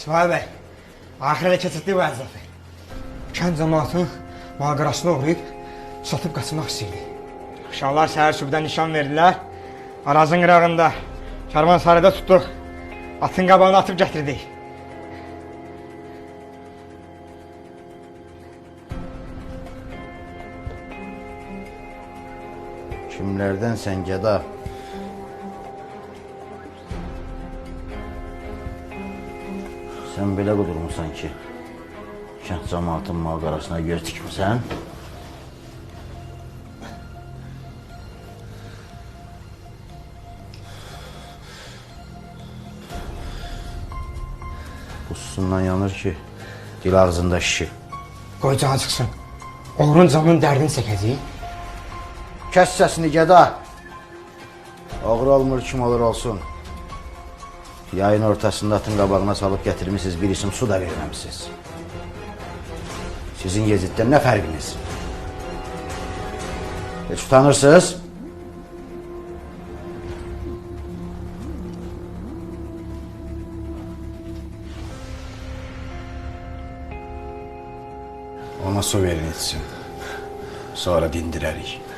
İsmail bəy, axirə keçirtdi bu əzafı. Kənd cəmaatın mağarasını uğrayıb satıb qaçmaq istəyirdi. Uşaqlar səhər sübdən nişan verdilər. Arazın qırağında karvansarayda tutduq. Atın qabağına atıb gətirdik. Kimlərdən sən gəda? Sən belə qudurmusan ki, kənd cəmaatın mağarasına göz tikmisən? Bu susundan yanır ki, dil ağzında şişi. Qoy canı çıxsın. Oğrun canının dərdini çəkəcək. Kəs səsini gəda. Oğru olmur kim olur olsun. Yayın ortasında atın kabağına salıp getirmişsiniz bir isim su da vermemişsiniz. Sizin Yezid'den ne farkınız? Hiç utanırsınız. Ona su verin etsin. Sonra dindirerik.